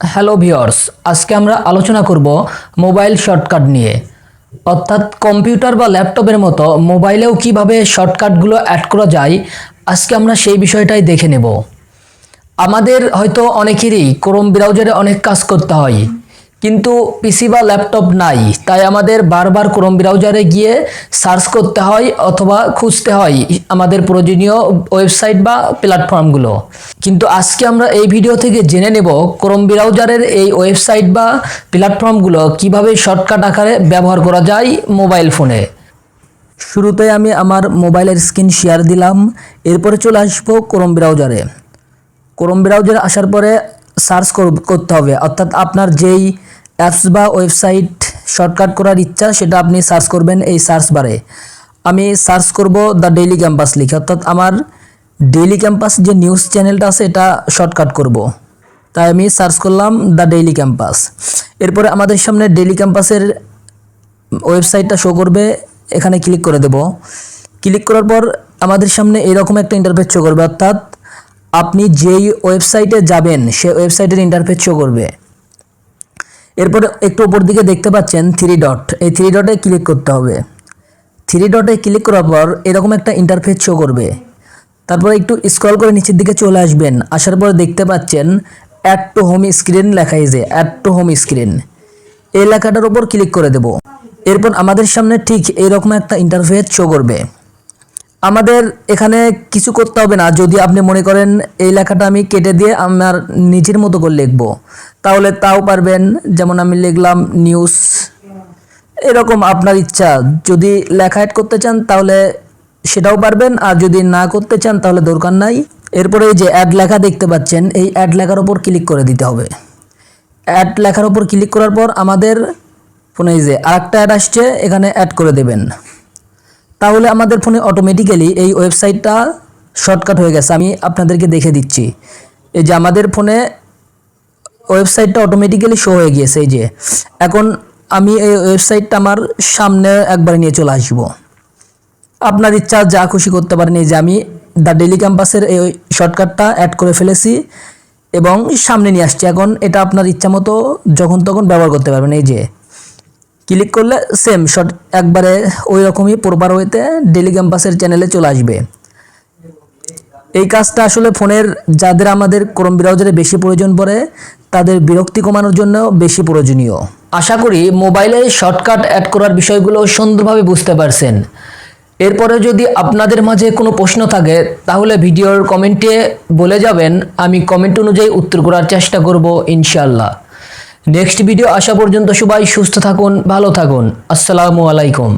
Hello viewers আজকে আমরা আলোচনা করব মোবাইল শর্টকাট নিয়ে। অর্থাৎ কম্পিউটার বা ল্যাপটপের মতো মোবাইলেও কীভাবে শর্টকাটগুলো অ্যাড করা যায়, আজকে আমরা সেই বিষয়টাই দেখে নেব। আমাদের হয়তো অনেকেরই ক্রোম ব্রাউজারে অনেক কাজ করতে হয়। কিন্তু পিসি বা ল্যাপটপ নাই। তাই আমাদের বারবার ক্রোম ব্রাউজারে গিয়ে সার্চ করতে হয় অথবা খুঁজতে হয় আমাদের প্রয়োজনীয় ওয়েবসাইট বা প্ল্যাটফর্মগুলো কিন্তু আজকে আমরা এই ভিডিও থেকে জেনে নেব ক্রোম ব্রাউজারের এই ওয়েবসাইট বা প্ল্যাটফর্মগুলো কীভাবে শর্টকাট আকারে ব্যবহার করা যায় মোবাইল ফোনে শুরুতে আমি আমার মোবাইলের স্ক্রিন শেয়ার দিলাম, এরপরে চলে আসব ক্রোম ব্রাউজারে ক্রোম ব্রাউজারে আসার পরে সার্চ করতে হবে। অর্থাৎ আপনার যেই অ্যাপস বা ওয়েবসাইট শর্টকাট করার ইচ্ছা, সেটা আপনি সার্চ করবেন এই সার্চ বারে। আমি সার্চ করব দ্য ডেইলি ক্যাম্পাস লিখে, অর্থাৎ আমার ডেইলি ক্যাম্পাস যে নিউজ চ্যানেলটা আছে, এটা শর্টকাট করব। তাই আমি সার্চ করলাম দ্য ডেইলি ক্যাম্পাস। এরপরে আমাদের সামনে ডেইলি ক্যাম্পাসের ওয়েবসাইটটা শো করবে, এখানে ক্লিক করে দেব। ক্লিক করার পর আমাদের সামনে এরকম একটা ইন্টারফেস শো করবে, অর্থাৎ আপনি যেই ওয়েবসাইটে যাবেন সে ওয়েবসাইটের ইন্টারফেস শো করবে। এরপরে একটু উপর দিকে দেখতে পাচ্ছেন থ্রি ডট এই থ্রি ডটে ক্লিক করতে হবে। থ্রি ডটে ক্লিক করার পর এরকম একটা ইন্টারফেস শো করবে। তারপরে একটু স্ক্রল করে নিচের দিকে চলে আসবেন। আসার পরে দেখতে পাচ্ছেন অ্যাড টু হোম স্ক্রিন লেখা যে অ্যাড টু হোম স্ক্রিন এই লেখাটার উপর ক্লিক করে দেব। এরপর আমাদের সামনে ঠিক এরকম একটা ইন্টারফেস শো করবে। আমাদের এখানে কিছু করতে হবে না। যদি আপনি মনে করেন এই লেখাটা আমি কেটে দিয়ে আমার নিজের মতো করে লিখব, তাহলে তাও পারবেন। যেমন আমি লিখলাম নিউজ এরকম আপনার ইচ্ছা। যদি লেখা অ্যাড করতে চান, তাহলে সেটাও পারবেন। আর যদি না করতে চান, তাহলে দরকার নাই। এরপরে এই যে অ্যাড লেখা দেখতে পাচ্ছেন, এই অ্যাড লেখার ওপর ক্লিক করে দিতে হবে। অ্যাড লেখার ওপর ক্লিক করার পর আমাদের ফোনে যে আরেকটা অ্যাড আসছে, এখানে অ্যাড করে দেবেন। তাহলে আমাদের ফোনে অটোমেটিক্যালি এই ওয়েবসাইটটা শর্টকাট হয়ে গেছে। আমি আপনাদেরকে দেখে দিচ্ছি। এই যে আমাদের ফোনে ওয়েবসাইটটা অটোমেটিক্যালি শো হয়ে গিয়েছে, এই যে। এখন আমি এই ওয়েবসাইটটা আমার সামনে একবার নিয়ে চলে আসব। আপনার ইচ্ছা, যা খুশি করতে পারেন। এই যে আমি দ্য ডেলি ক্যাম্পাসের এই শর্টকাটটা অ্যাড করে ফেলেছি এবং সামনে নিয়ে আসছি। এখন এটা আপনার ইচ্ছা মতো যখন তখন ব্যবহার করতে পারবেন। এই যে ক্লিক করলে সেম শর্ট একবারে ওই রকমই প্রপার ওয়েতে ডেলি ক্যাম্পাসের চ্যানেলে চলে আসবে। এই কাজটা আসলে ফোনের যাদের আমাদের ক্রোম ব্রাউজারে বেশি প্রয়োজন পড়ে, তাদের বিরক্তি কমানোর জন্য বেশি প্রয়োজনীয়। আশা করি মোবাইলে শর্টকাট অ্যাড করার বিষয়গুলো সুন্দরভাবে বুঝতে পারছেন। এরপরে যদি আপনাদের মাঝে কোনো প্রশ্ন থাকে, তাহলে ভিডিওর কমেন্টে বলে যাবেন। আমি কমেন্ট অনুযায়ী উত্তর করার চেষ্টা করব ইনশাল্লাহ নেক্সট ভিডিও আসা পর্যন্ত সবাই সুস্থ থাকুন ভালো থাকুন। আসসালামু আলাইকুম।